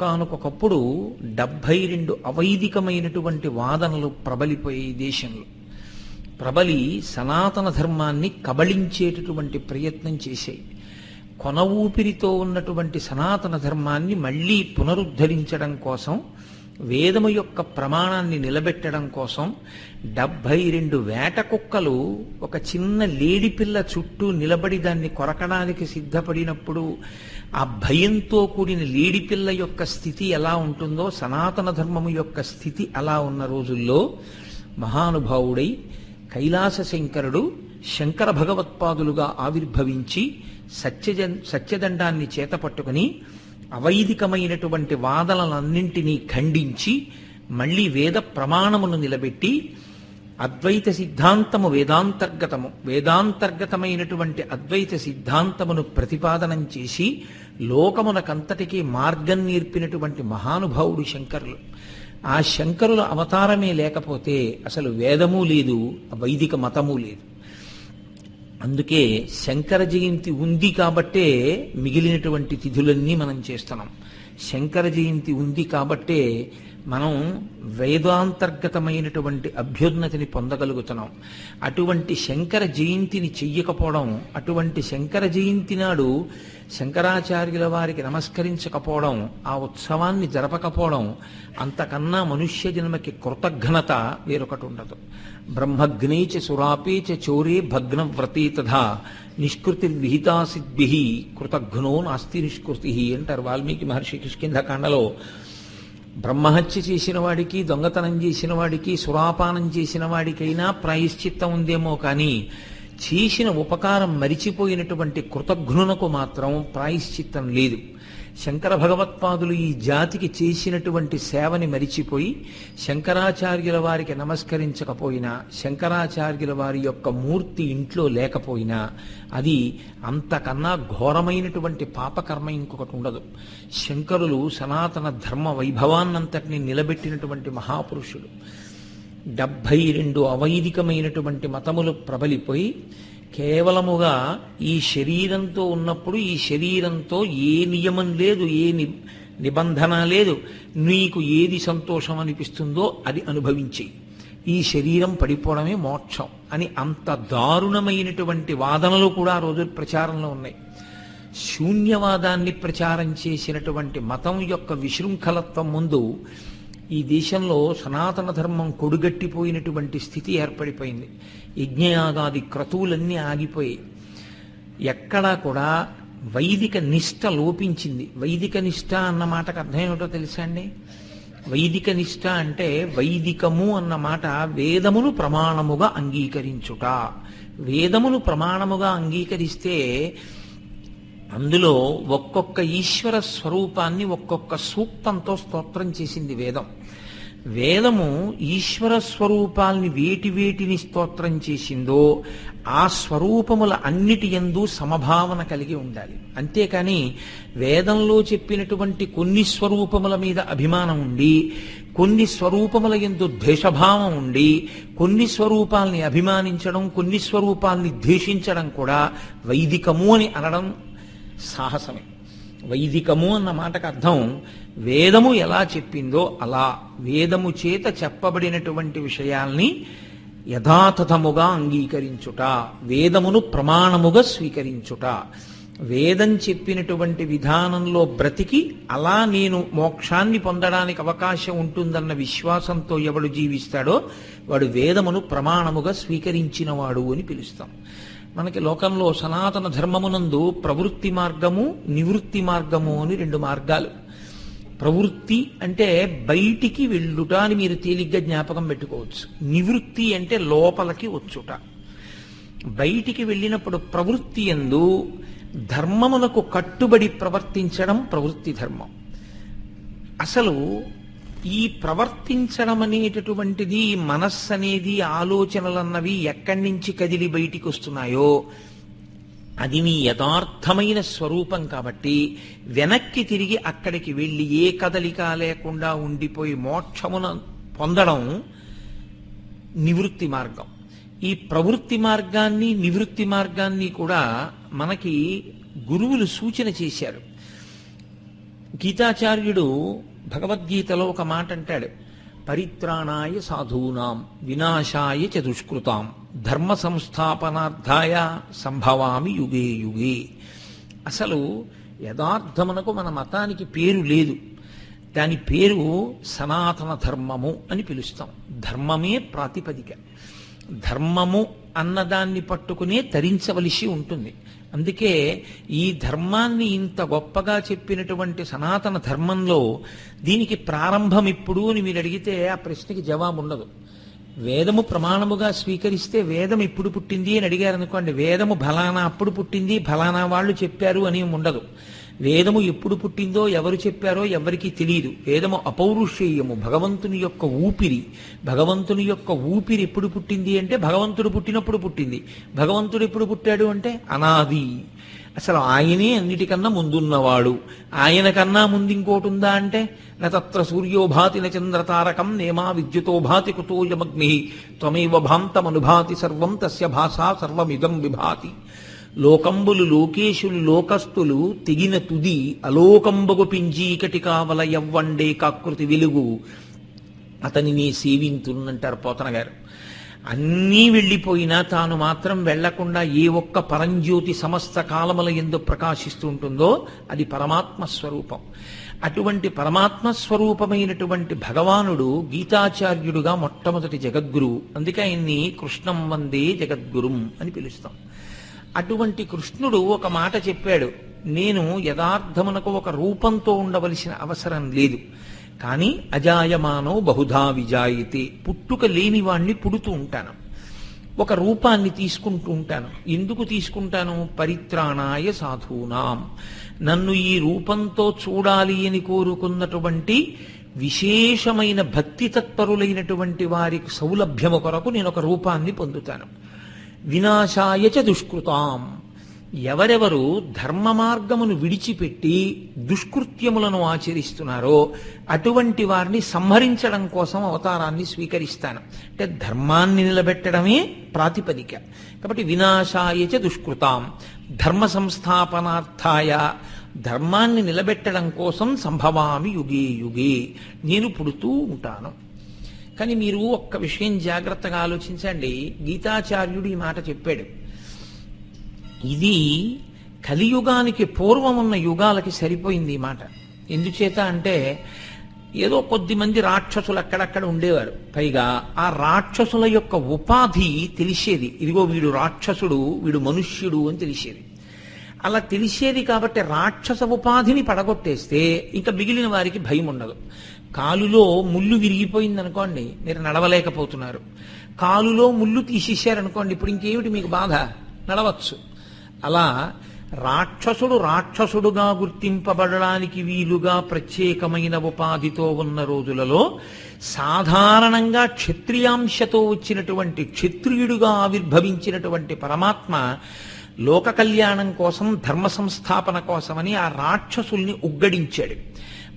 ఒకానొకప్పుడు డెబ్భై రెండు అవైదికమైనటువంటి వాదనలు ప్రబలిపోయే దేశంలో. ప్రబలి సనాతన ధర్మాన్ని కబళించేటటువంటి ప్రయత్నం చేశాయి. కొన ఊపిరితో ఉన్నటువంటి సనాతన ధర్మాన్ని మళ్ళీ పునరుద్ధరించడం కోసం వేదము యొక్క ప్రమాణాన్ని నిలబెట్టడం కోసం డెబ్భై రెండు వేట కుక్కలు ఒక చిన్న లేడిపిల్ల చుట్టూ నిలబడి దాన్ని కొరకడానికి సిద్ధపడినప్పుడు ఆ భయంతో కూడిన లేడిపిల్ల యొక్క స్థితి ఎలా ఉంటుందో సనాతన ధర్మము యొక్క స్థితి అలా ఉన్న రోజుల్లో మహానుభావుడై కైలాస శంకరుడు శంకర భగవత్పాదులుగా ఆవిర్భవించి సత్యజ సత్యదండాన్ని చేతపట్టుకుని అవైదికమైనటువంటి వాదనలన్నింటినీ ఖండించి మళ్ళీ వేద ప్రమాణమును నిలబెట్టి అద్వైత సిద్ధాంతము వేదాంతర్గతము వేదాంతర్గతమైనటువంటి అద్వైత సిద్ధాంతమును ప్రతిపాదనం చేసి లోకమునకంతటికీ మార్గం నేర్పినటువంటి మహానుభావుడు శంకరులు. ఆ శంకరుల అవతారమే లేకపోతే అసలు వేదము లేదు వైదిక మతము లేదు. అందుకే శంకర జయంతి ఉంది కాబట్టే మిగిలినటువంటి తిథులన్నీ మనం చేస్తున్నాం. శంకర జయంతి ఉంది కాబట్టే మనం వేదాంతర్గతమైనటువంటి అభ్యున్నతిని పొందగలుగుతున్నాం. అటువంటి శంకర జయంతిని చెయ్యకపోవడం అటువంటి శంకర జయంతి నాడు శంకరాచార్యుల వారికి నమస్కరించకపోవడం ఆ ఉత్సవాన్ని జరపకపోవడం అంతకన్నా మనుష్య జన్మకి కృతజ్ఞత వేరొకటి ఉండదు. బ్రహ్మగ్నీచ చ చౌరే చ చోరే తథా నిష్కృతి విహితాసిద్భి కృతఘ్నో నాస్తి నిష్కృతి అంటారు వాల్మీకి మహర్షి కిష్కింధకాండలో. బ్రహ్మహత్య చేసిన వాడికి దొంగతనం చేసిన వాడికి సురాపానం చేసిన వాడికైనా ప్రాయశ్చిత్తం ఉందేమో కానీ చేసిన ఉపకారం మరిచిపోయినటువంటి కృతఘ్నునకు మాత్రం ప్రాయశ్చిత్తం లేదు. శంకర భగవత్పాదులు ఈ జాతికి చేసినటువంటి సేవని మరిచిపోయి శంకరాచార్యుల వారికి నమస్కరించకపోయినా శంకరాచార్యుల వారి యొక్క మూర్తి ఇంట్లో లేకపోయినా అది అంతకన్నా ఘోరమైనటువంటి పాపకర్మ ఇంకొకటి ఉండదు. శంకరులు సనాతన ధర్మ వైభవాన్నంతటిని నిలబెట్టినటువంటి మహాపురుషుడు. డెబ్భై రెండు అవైదికమైనటువంటి మతములు ప్రబలిపోయి కేవలముగా ఈ శరీరంతో ఉన్నప్పుడు ఈ శరీరంతో ఏ నియమం లేదు ఏ ని నిబంధన లేదు నీకు ఏది సంతోషం అనిపిస్తుందో అది అనుభవించి. ఈ శరీరం పడిపోవడమే మోక్షం అని అంత దారుణమైనటువంటి వాదనలు కూడా ఆ రోజు ప్రచారంలో ఉన్నాయి. శూన్యవాదాన్ని ప్రచారం చేసినటువంటి మతం యొక్క విశృంఖలత్వం ముందు ఈ దేశంలో సనాతన ధర్మం కొడుగట్టిపోయినటువంటి స్థితి ఏర్పడిపోయింది. యజ్ఞయాగాది క్రతువులన్నీ ఆగిపోయి ఎక్కడా కూడా వైదిక నిష్ట లోపించింది. వైదిక నిష్ట అన్న మాటకు అర్థం ఏమిటో తెలుసా అండి? వైదిక నిష్ట అంటే వైదికము అన్న మాట వేదమును ప్రమాణముగా అంగీకరించుట. వేదమును ప్రమాణముగా అంగీకరిస్తే అందులో ఒక్కొక్క ఈశ్వర స్వరూపాన్ని ఒక్కొక్క సూక్తంతో స్తోత్రం చేసింది వేదం. వేదము ఈశ్వర స్వరూపాల్ని వేటి వేటిని స్తోత్రం చేసిందో ఆ స్వరూపముల అన్నిటి ఎందు సమభావన కలిగి ఉండాలి. అంతేకాని వేదంలో చెప్పినటువంటి కొన్ని స్వరూపముల మీద అభిమానం ఉండి కొన్ని స్వరూపముల ఎందు ద్వేషభావం ఉండి కొన్ని స్వరూపాల్ని అభిమానించడం కొన్ని స్వరూపాల్ని ద్వేషించడం కూడా వైదికము అని అనడం సాహసమే. వైదికము అన్న మాటకు అర్థం వేదము ఎలా చెప్పిందో అలా వేదము చేత చెప్పబడినటువంటి విషయాల్ని యథాతథముగా అంగీకరించుట వేదమును ప్రమాణముగా స్వీకరించుట. వేదం చెప్పినటువంటి విధానంలో బ్రతికి అలా నేను మోక్షాన్ని పొందడానికి అవకాశం ఉంటుందన్న విశ్వాసంతో ఎవడు జీవిస్తాడో వాడు వేదమును ప్రమాణముగా స్వీకరించినవాడు అని పిలుస్తాం. మనకి లోకంలో సనాతన ధర్మమునందు ప్రవృత్తి మార్గము నివృత్తి మార్గము అని రెండు మార్గాలు. ప్రవృత్తి అంటే బయటికి వెళ్ళుట అని మీరు తేలిగ్గా జ్ఞాపకం పెట్టుకోవచ్చు. నివృత్తి అంటే లోపలికి వచ్చుట. బయటికి వెళ్ళినప్పుడు ప్రవృత్తి ఎందు ధర్మమునకు కట్టుబడి ప్రవర్తించడం ప్రవృత్తి ధర్మం. అసలు ఈ ప్రవర్తించడం అనేటటువంటిది మనస్సు అనేది ఆలోచనలన్నవి ఎక్కడి నుంచి కదిలి బయటికి వస్తున్నాయో అది నీ యథార్థమైన స్వరూపం కాబట్టి వెనక్కి తిరిగి అక్కడికి వెళ్ళి ఏ కదలిక లేకుండా ఉండిపోయి మోక్షమున పొందడం నివృత్తి మార్గం. ఈ ప్రవృత్తి మార్గాన్ని నివృత్తి మార్గాన్ని కూడా మనకి గురువులు సూచన చేశారు. గీతాచార్యుడు భగవద్గీతలో ఒక మాట అంటాడు పరిత్రాణాయ సాధూనాం వినాశాయ చతుష్కృతాం ధర్మ సంస్థాపనార్థాయ సంభవామి యుగే యుగే. అసలు యథార్థమునకు మన మతానికి పేరు లేదు. దాని పేరు సనాతన ధర్మము అని పిలుస్తాం. ధర్మమే ప్రాతిపదిక. ధర్మము అన్నదాన్ని పట్టుకునే తరించవలసి ఉంటుంది. అందుకే ఈ ధర్మాన్ని ఇంత గొప్పగా చెప్పినటువంటి సనాతన ధర్మంలో దీనికి ప్రారంభం ఇప్పుడు అని మీరు అడిగితే ఆ ప్రశ్నకి జవాబు ఉండదు. వేదము ప్రమాణముగా స్వీకరిస్తే వేదం ఇప్పుడు పుట్టింది అని అడిగారు అనుకోండి వేదము ఫలానా అప్పుడు పుట్టింది ఫలానా వాళ్ళు చెప్పారు అని ఉండదు. వేదము ఎప్పుడు పుట్టిందో ఎవరు చెప్పారో ఎవరికీ తెలియదు వేదము అపౌరుషేయము భగవంతుని యొక్క ఊపిరి. భగవంతుని యొక్క ఊపిరి ఎప్పుడు పుట్టింది అంటే భగవంతుడు పుట్టినప్పుడు పుట్టింది. భగవంతుడు ఎప్పుడు పుట్టాడు అంటే అనాది. అసలు ఆయనే అన్నిటికన్నా ముందున్నవాడు. ఆయన కన్నా ముందు ఇంకోటి ఉందా అంటే నత్ర సూర్యోభాతి న చంద్రతారకం నేమా విద్యుతో భాతి కుతోయమగ్ని. త్వమేవ భాంతమనుభాతి సర్వం తస్య భాషా సర్వమిదం విభాతి. లోకంబులు లోకేశులు లోకస్తులు తెగిన తుది అలోకంబగు పింజీకటి కావల ఎవ్వండే కాకృతి వెలుగు అతనిని సేవింతున్నంటారు పోతన గారు అన్నీ వెళ్ళిపోయినా తాను మాత్రం వెళ్ళకుండా ఏ ఒక్క పరంజ్యోతి సమస్త కాలముల ఎందు ప్రకాశిస్తూ ఉంటుందో అది పరమాత్మ స్వరూపం. అటువంటి పరమాత్మ స్వరూపమైనటువంటి భగవానుడు గీతాచార్యుడుగా మొట్టమొదటి జగద్గురువు. అందుకే ఆయన్ని కృష్ణం వందే జగద్గురుం అని పిలుస్తాం. అటువంటి కృష్ణుడు ఒక మాట చెప్పాడు. నేను యథార్థమునకు ఒక రూపంతో ఉండవలసిన అవసరం లేదు. కానీ అజాయమానో బహుధా విజాయితే. పుట్టుక లేని వాణ్ణి పుడుతూ ఉంటాను. ఒక రూపాన్ని తీసుకుంటూ ఉంటాను. ఎందుకు తీసుకుంటాను? పరిత్రాణాయ సాధూనాం. నన్ను ఈ రూపంతో చూడాలి అని కోరుకున్నటువంటి విశేషమైన భక్తి తత్పరులైనటువంటి వారికి సౌలభ్యము కొరకు నేను ఒక రూపాన్ని పొందుతాను. వినాశాయ చ దుష్కృతాం. ఎవరెవరు ధర్మ మార్గమును విడిచిపెట్టి దుష్కృత్యములను ఆచరిస్తున్నారో అటువంటి వారిని సంహరించడం కోసం అవతారాన్ని స్వీకరిస్తాను. అంటే ధర్మాన్ని నిలబెట్టడమే ప్రాతిపదిక. కాబట్టి వినాశాయ చ దుష్కృతాం. ధర్మ సంస్థాపనార్థాయ ధర్మాన్ని నిలబెట్టడం కోసం సంభవామి యుగే యుగే. నేను పుడుతూ ఉంటాను. కానీ మీరు ఒక్క విషయం జాగ్రత్తగా ఆలోచించండి. గీతాచార్యుడు ఈ మాట చెప్పాడు. ఇది కలియుగానికి పూర్వం ఉన్న యుగాలకి సరిపోయింది ఈ మాట. ఎందుచేత అంటే ఏదో కొద్ది మంది రాక్షసులు అక్కడక్కడ ఉండేవారు. పైగా ఆ రాక్షసుల యొక్క ఉపాధి తెలిసేది. ఇదిగో వీడు రాక్షసుడు వీడు మనుష్యుడు అని తెలిసేది. అలా తెలిసేది కాబట్టి రాక్షస ఉపాధిని పడగొట్టేస్తే ఇంకా మిగిలిన వారికి భయం ఉండదు కాలులో ముళ్ళు విరిగిపోయింది అనుకోండి మీరు నడవలేకపోతున్నారు. కాలులో ముళ్ళు తీసేశారనుకోండి ఇప్పుడు ఇంకేమిటి మీకు బాధ? నడవచ్చు. అలా రాక్షసుడు రాక్షసుడుగా గుర్తింపబడడానికి వీలుగా ప్రత్యేకమైన ఉపాధితో ఉన్న రోజులలో సాధారణంగా క్షత్రియాంశతో వచ్చినటువంటి క్షత్రియుడుగా ఆవిర్భవించినటువంటి పరమాత్మ లోక కళ్యాణం కోసం ధర్మ సంస్థాపన కోసమని ఆ రాక్షసుల్ని ఉగ్గడించాడు.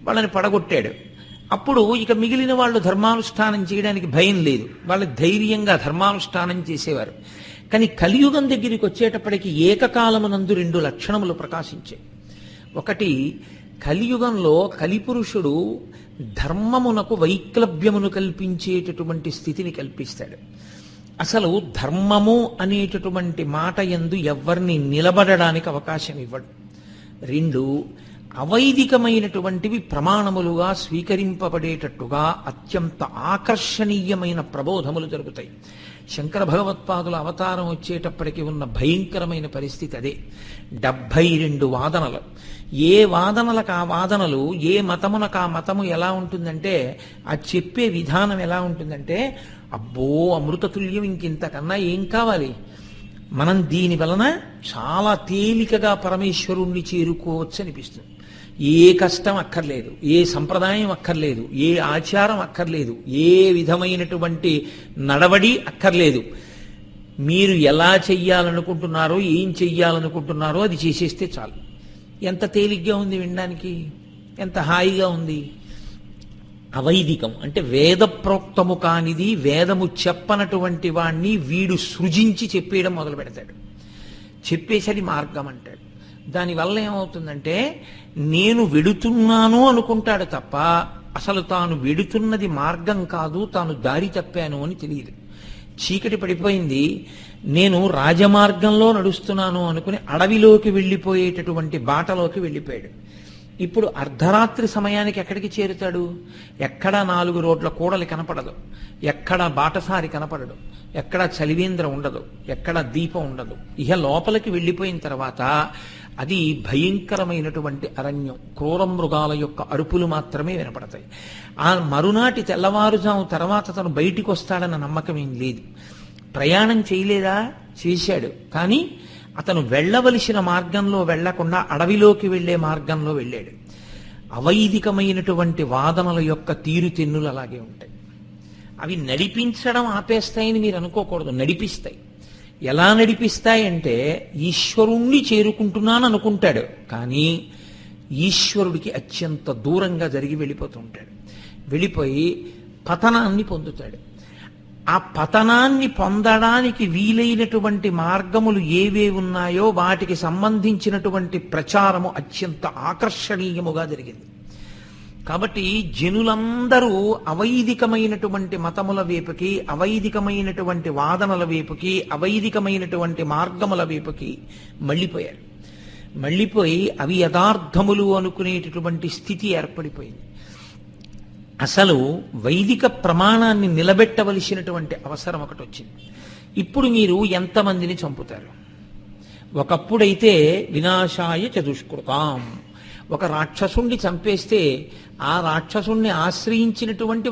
వాళ్ళని పడగొట్టాడు. అప్పుడు ఇక మిగిలిన వాళ్ళు ధర్మానుష్ఠానం చేయడానికి భయం లేదు. వాళ్ళు ధైర్యంగా ధర్మానుష్ఠానం చేసేవారు. కానీ కలియుగం దగ్గరికి వచ్చేటప్పటికి ఏకకాలమునందు రెండు లక్షణములు ప్రకాశించాయి. ఒకటి కలియుగంలో కలిపురుషుడు ధర్మమునకు వైక్లభ్యమును కల్పించేటటువంటి స్థితిని కల్పిస్తాడు. అసలు ధర్మము అనేటటువంటి మాట ఎందు ఎవరిని నిలబడడానికి అవకాశం ఇవ్వడు. రెండు అవైదికమైనటువంటివి ప్రమాణములుగా స్వీకరింపబడేటట్టుగా అత్యంత ఆకర్షణీయమైన ప్రబోధములు జరుగుతాయి. శంకర భగవత్పాదుల అవతారం వచ్చేటప్పటికి ఉన్న భయంకరమైన పరిస్థితి అదే. డెబ్భై రెండు వాదనలు. ఏ వాదనలకు ఆ వాదనలు ఏ మతమునకు ఆ మతము ఎలా ఉంటుందంటే ఆ చెప్పే విధానం ఎలా ఉంటుందంటే అబ్బో అమృతతుల్యం ఇంకింతకన్నా ఏం కావాలి? మనం దీని వలన చాలా తేలికగా పరమేశ్వరుణ్ణి చేరుకోవచ్చు అనిపిస్తుంది ఏ కష్టం అక్కర్లేదు ఏ సంప్రదాయం అక్కర్లేదు ఏ ఆచారం అక్కర్లేదు ఏ విధమైనటువంటి నడవడి అక్కర్లేదు. మీరు ఎలా చెయ్యాలనుకుంటున్నారో ఏం చెయ్యాలనుకుంటున్నారో అది చేసేస్తే చాలు. ఎంత తేలిగ్గా ఉంది వినడానికి ఎంత హాయిగా ఉంది. అవైదికం అంటే వేద ప్రోక్తము కానిది వేదము చెప్పనటువంటి వాణ్ణి వీడు సృజించి చెప్పేయడం మొదలు పెడతాడు చెప్పేసరి మార్గం అంటాడు. దానివల్ల ఏమవుతుందంటే నేను వెడుతున్నాను అనుకుంటాడు తప్ప అసలు తాను వెడుతున్నది మార్గం కాదు తాను దారి తప్పాను అని తెలియదు. చీకటి పడిపోయింది నేను రాజమార్గంలో నడుస్తున్నాను అనుకుని అడవిలోకి వెళ్ళిపోయేటటువంటి బాటలోకి వెళ్ళిపోయాడు. ఇప్పుడు అర్ధరాత్రి సమయానికి ఎక్కడికి చేరుతాడు? ఎక్కడ నాలుగు రోడ్ల కూడలి కనపడదు. ఎక్కడ బాటసారి కనపడడు ఎక్కడ చలివేంద్ర ఉండదు. ఎక్కడ దీపం ఉండదు. ఇహ లోపలికి వెళ్ళిపోయిన తర్వాత అది భయంకరమైనటువంటి అరణ్యం. క్రూర మృగాల యొక్క అరుపులు మాత్రమే వినపడతాయి. ఆ మరునాటి తెల్లవారుజాము తర్వాత తను బయటికి వస్తాడన్న నమ్మకం ఏం లేదు. ప్రయాణం చేయలేదా? చేశాడు. కానీ అతను వెళ్ళవలసిన మార్గంలో వెళ్ళకుండా అడవిలోకి వెళ్ళే మార్గంలో వెళ్ళాడు. అవైదికమైనటువంటి వాదనల యొక్క తీరుతెన్నులు అలాగే ఉంటాయి. అవి నడిపించడం ఆపేస్తాయని మీరు అనుకోకూడదు నడిపిస్తాయి. ఎలా నడిపిస్తాయంటే ఈశ్వరుణ్ణి చేరుకుంటున్నాను అనుకుంటాడు కానీ ఈశ్వరుడికి అత్యంత దూరంగా జరిగి వెళ్ళిపోతుంటాడు వెళ్ళిపోయి పతనాన్ని పొందుతాడు. ఆ పతనాన్ని పొందడానికి వీలైనటువంటి మార్గములు ఏవే ఉన్నాయో వాటికి సంబంధించినటువంటి ప్రచారము అత్యంత ఆకర్షణీయముగా జరిగింది. కాబట్టి జనులందరూ అవైదికమైనటువంటి మతముల వైపుకి అవైదికమైనటువంటి వాదనల వైపుకి అవైదికమైనటువంటి మార్గముల వైపుకి మళ్ళీపోయారు. మళ్ళీపోయి అవి యథార్థములు అనుకునేటటువంటి స్థితి ఏర్పడిపోయింది. అసలు వైదిక ప్రమాణాన్ని నిలబెట్టవలసినటువంటి అవసరం ఒకటి వచ్చింది. ఇప్పుడు మీరు ఎంతమందిని చంపుతారు? ఒకప్పుడైతే వినాశాయ చతుష్కృతాం. ఒక రాక్షసుణ్ణి చంపేస్తే ఆ రాక్షసుణ్ణి ఆశ్రయించినటువంటి